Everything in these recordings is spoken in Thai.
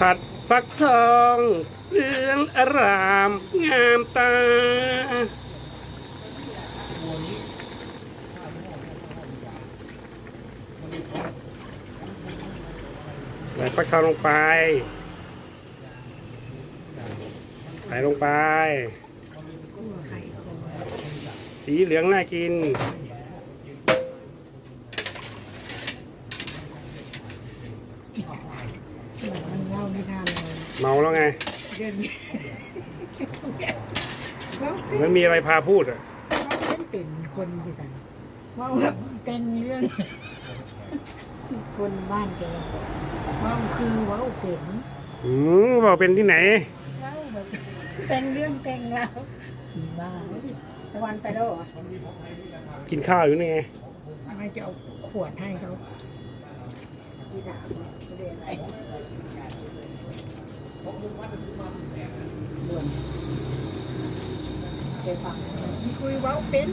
ผัดฟักทองเรื่องอารามงามตา ใส่ฟักทองลงไป ใส่ลงไป สีเหลืองน่ากิน มันเล่า ไม่ทันเลยเมาแล้วไงเดินเขาเหมือนมีอะไรพาพูดอะเป็นเป็นคนที่สันว่าแบบแต่งเรื่อง คนบ้านแกว่าคือเว่าเป็นอืมบอกเป็นที่ไหนเล่าแบบแต่งเรื่องแต่งราวผีบ้าตะวันไปแล้วเหรอกินข้าวอยู่นี่ไงไม่จะเอาขวดให้เขา ที่ถามเขาเรียนอะไรบ่นไปฟังที่คุยเว้าเป็น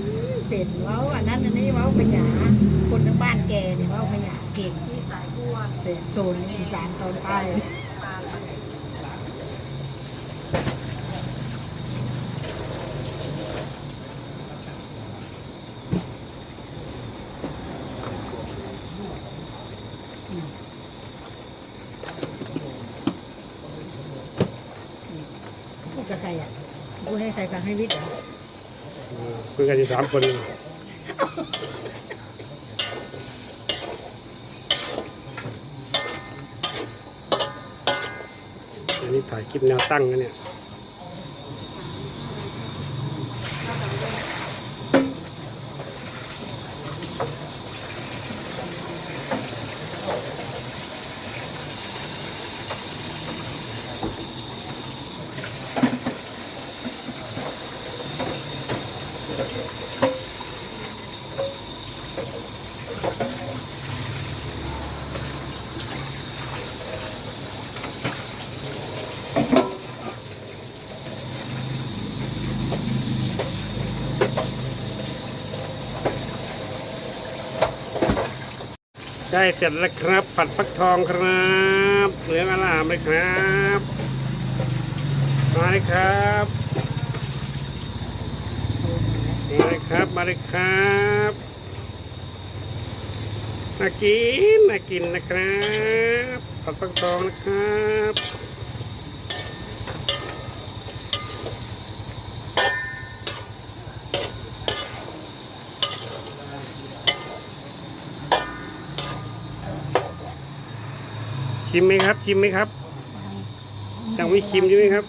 เป็นเว้าอันนั้นอันนี้เว้าปัญญาคนทั้งบ้านแกเนี่ยเว้าปัญญาเก่งที่สายพัวเสพโซนอีสานตอนใต้ พูดกับใครอะพูดให้ใครฟังให้วิทย์เหรออืมคุยกันอยู่สามคนอันนี้ถ่ายคลิปแนวตั้งนะเนี่ย ใช่เสร็จแล้วครับ ผัดฟักทองครับเหลืองอลามเลยครับมาเลยครับมาเลยครับมาเลยครับน่ากินน่ากินนะครับผัดฟักทองนะครับ ชิมไหมครับ ชิมไหมครับยังไม่ชิมใช่ไหมครับ